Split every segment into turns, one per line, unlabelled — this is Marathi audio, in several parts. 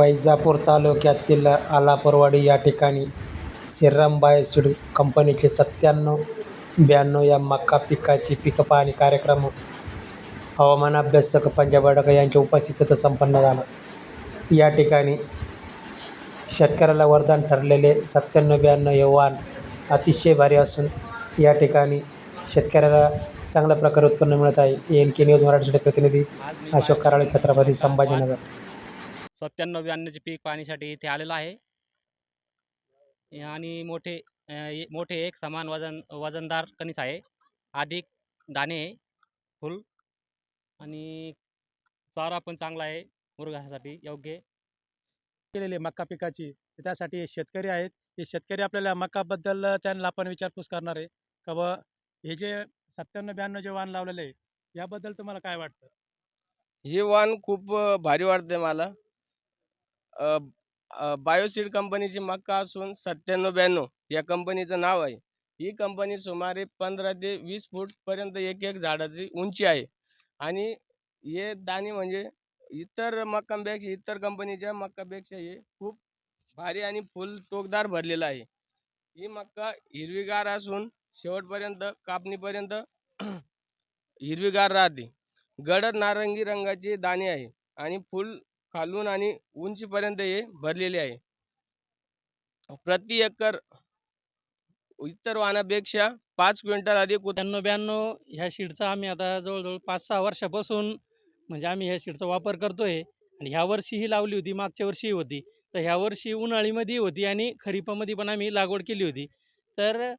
वैजापूर तालुक्यातील आलापूरवाडी या ठिकाणी श्रीराम बायोसीड कंपनीचे सत्त्याण्णव ब्याण्णव या मका पिकाची पीक पाहणी कार्यक्रम हवामान अभ्यासक पंजाब अडक यांच्या उपस्थितीत संपन्न झाला. या ठिकाणी शेतकऱ्याला वरदान ठरलेले सत्त्याण्णव ब्याण्णव हे वाहन अतिशय भारी असून या ठिकाणी शेतकऱ्याला चांगल्या प्रकारे उत्पन्न मिळत आहे. एन के न्यूज मराठीसाठी प्रतिनिधी अशोक कराळे छत्रपती संभाजीनगर.
सत्त्याण्णव ब्याण्णवचे पीक पाहणीसाठी इथे आलेलं आहे. आणि मोठे ए- मोठे एक समान वजन वजनदार कणीस आहे. अधिक दाणे आहे, फुल आणि चारा पण चांगला आहे मुरघासाठी योग्य.
केलेले मक्का मका पिकाची त्यासाठी शेतकरी आहेत. हे शेतकरी आपल्याला मकाबद्दल त्यांना आपण विचारपूस करणार आहे. का बा हे जे सत्त्याण्णव ब्याण्णव जे वाण लावलेलं आहे याबद्दल तुम्हाला काय वाटतं?
हे वाण खूप भारी वाटते मला. अ, अ, बायोसीड कंपनीची मक्का असून सत्त्याण्णव ब्याण्णव या कंपनीचं नाव आहे. ही कंपनी सुमारे पंधरा ते वीस फूटपर्यंत एक एक झाडाची उंची आहे. आणि हे दाणे म्हणजे इतर मक्कांपेक्षा इतर कंपनीच्या मक्कापेक्षा हे खूप भारी आणि फुल टोकदार भरलेलं आहे. ही मक्का हिरवीगार असून शेवटपर्यंत कापणीपर्यंत हिरवीगार राहते. गडद नारंगी रंगाचे दाणे आहे आणि फुल खालून आणि उंचीपर्यंत हे भरलेले आहे. प्रति एकर इतर वाहनापेक्षा पाच क्विंटल अधिक उत-
त्र्याण्णव ब्याण्णव ह्या शीडचा आम्ही आता जवळजवळ पाच सहा वर्षापासून म्हणजे आम्ही ह्या शीडचा वापर करतो आहे आणि ह्या वर्षीही लावली होती मागच्या वर्षीही होती. तर ह्या वर्षी उन्हाळीमध्ये होती आणि खरीपामध्ये पण आम्ही लागवड केली होती. तर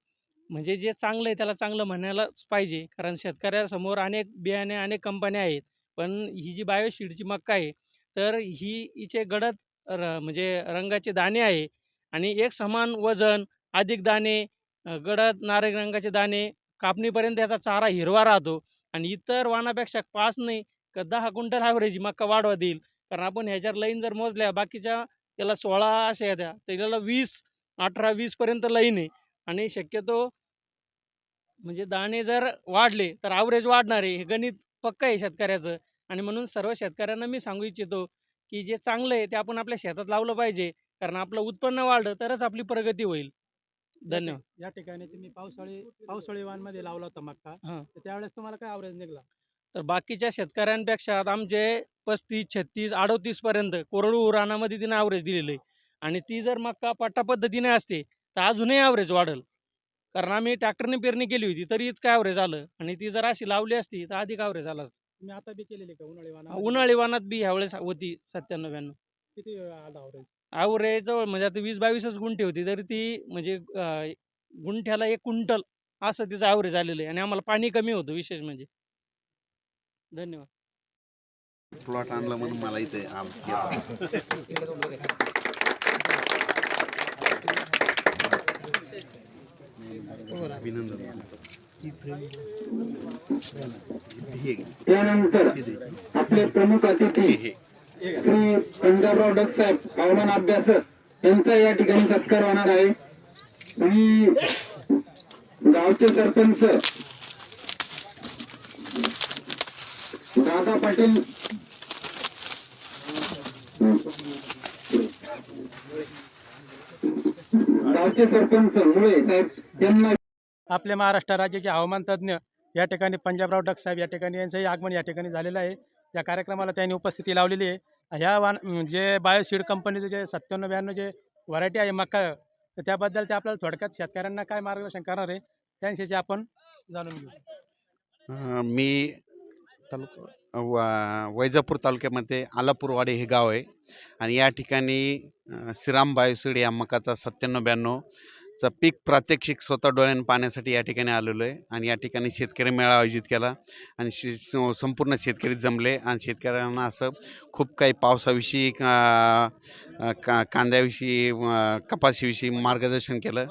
म्हणजे जे चांगलं आहे त्याला चांगलं म्हणायलाच पाहिजे. कारण शेतकऱ्यासमोर अनेक बियाणे अनेक कंपन्या आहेत. पण ही जी बायोशीडची मक्का आहे तर ही हिचे गडद र म्हणजे रंगाचे दाणे आहे. आणि एक समान वजन अधिक दाणे गडद नारंगी रंगाचे दाणे कापणीपर्यंत याचा चारा हिरवा राहतो. आणि इतर वाणापेक्षा पाच नाही का दहा क्विंटल ॲव्हरेज मक्का वाढवा देईल. कारण आपण ह्याच्यावर लाईन जर मोजल्या बाकीच्या त्याला सोळा अशा येत्या तर याला वीस अठरा वीसपर्यंत लाईन आहे. आणि शक्यतो म्हणजे दाणे जर वाढले तर ॲव्हरेज वाढणार आहे. हे गणित पक्क आहे शेतकऱ्याचं. आणि म्हणून सर्व शेतकऱ्यांना मी सांगू इच्छितो की जे चांगलं आहे ते आपण आपल्या शेतात लावलं पाहिजे. कारण आपलं उत्पन्न वाढलं तरच आपली प्रगती होईल. धन्यवाद.
या ठिकाणी तुम्ही पावसाळी पावसाळी वाणमध्ये लावला होता मक्का
हां.
तर त्यावेळेस तुम्हाला काय ॲव्हरेज निघाला?
तर बाकीच्या शेतकऱ्यांपेक्षा आता आमचे पस्तीस छत्तीस अडोतीसपर्यंत कोरडू रानामध्ये तिने ॲव्हरेज दिलेलं आहे. आणि ती जर मक्का पट्टा पद्धतीने असते तर अजूनही ॲव्हरेज वाढेल. कारण आम्ही ट्रॅक्टरने पेरणी केली होती तरी इतकं ॲव्हरेज आलं. आणि ती जर अशी लावली असती तर अधिक ॲव्हरेज आलं असतं.
तुम्ही आता बी केलेली का उन्हाळी
वानात बी ह्यावेळेस होती सत्त्याण्णव ब्याण्णव
किती आला ॲव्हरेज
जवळ म्हणजे आता वीस बावीसच गुंठे होती तरी ती म्हणजे अं, गुंठ्याला एक क्विंटल असं तिचं ॲव्हरेज आलेलं आहे आणि आम्हाला पाणी कमी होतं विशेष म्हणजे. धन्यवाद.
प्लॉट आणलं म्हणून मला इथे आम. अभिनंदन.
त्यानंतर आपले प्रमुख अतिथी श्री पंजाबराव डक साहेब हवामान अभ्यासक यांचा या ठिकाणी सत्कार होणार आहे. आणि गावचे सरपंच दादा पाटील गावचे सरपंच मुळे साहेब यांना
आपल्या महाराष्ट्र राज्याचे हवामान तज्ज्ञ या ठिकाणी पंजाबराव डक साहेब या ठिकाणी यांचंही आगमन या ठिकाणी झालेलं आहे. या कार्यक्रमाला त्यांनी उपस्थिती लावलेली आहे. ह्या वान जे बायोसीड कंपनीचं जे सत्त्याण्णव ब्याण्णव जे व्हरायटी आहे मका तर त्याबद्दल ते आपल्याला थोडक्यात शेतकऱ्यांना काय मार्गदर्शन करणार आहे त्यांच्याशी आपण जाणून घेऊ.
मी तालुका व वैजापूर तालुक्यामध्ये आलापूरवाडी हे गाव आहे. आणि या ठिकाणी श्रीराम बायोसीड या मकाचा सत्त्याण्णव ब्याण्णव चा पीक प्रात्यक्षिक स्वतः डोळ्यानं पाहण्यासाठी या ठिकाणी आलेलो आहे. आणि या ठिकाणी शेतकरी मेळा आयोजित केला. आणि शे स- संपूर्ण शेतकरी जमले. आणि शेतकऱ्यांना असं खूप काही पावसाविषयी का का कांद्याविषयी कपाशीविषयी मार्गदर्शन केलं.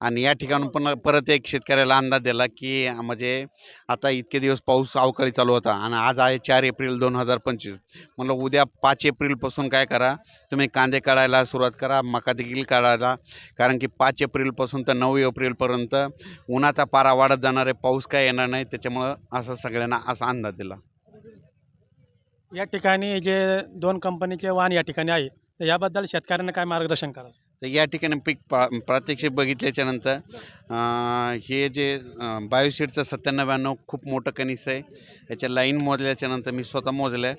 आणि या ठिकाणून पण परत एक शेतकऱ्याला अंदाज दिला की म्हणजे आता इतके दिवस पाऊस अवकाळी चालू होता आणि आज आहे चार एप्रिल दोन हजार पंचवीस. म्हणलं उद्या पाच एप्रिलपासून काय करा तुम्ही कांदे काढायला सुरुवात करा मका देखील काढायला. कारण की पाच एप्रिलपासून तर नऊ एप्रिलपर्यंत उन्हाचा पारा वाढत जाणार आहे पाऊस काय येणार नाही त्याच्यामुळं असं सगळ्यांना असा अंदाज दिला.
या ठिकाणी जे दोन कंपनीचे वाहन या ठिकाणी आहे तर याबद्दल शेतकऱ्यांना काय मार्गदर्शन करा
तर या ठिकाणी पीक पा प्रात्यक्षिक बघितल्याच्यानंतर हे जे अं, बायोशीटचं सत्त्याण्णव ब्याण्णव खूप मोठं कनिस आहे. याच्या लाईन मोजल्याच्यानंतर मी स्वतः मोजल्या.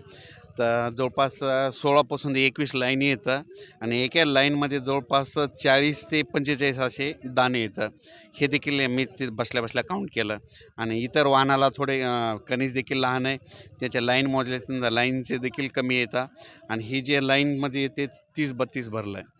तर जवळपास सोळापासून ते एकवीस लाईनी येतं आणि एका लाईनमध्ये जवळपास चाळीस ते पंचेचाळीस असे दाणे येतं. हे देखील मी ते बसल्या बसल्या काउंट केलं. आणि इतर वाहनाला थोडे अं, कणीस देखील लहान आहे. त्याच्या लाईन मोजल्यानंतर लाईनचे देखील कमी येतात आणि ही जे लाईनमध्ये येते तीस बत्तीस भरलं आहे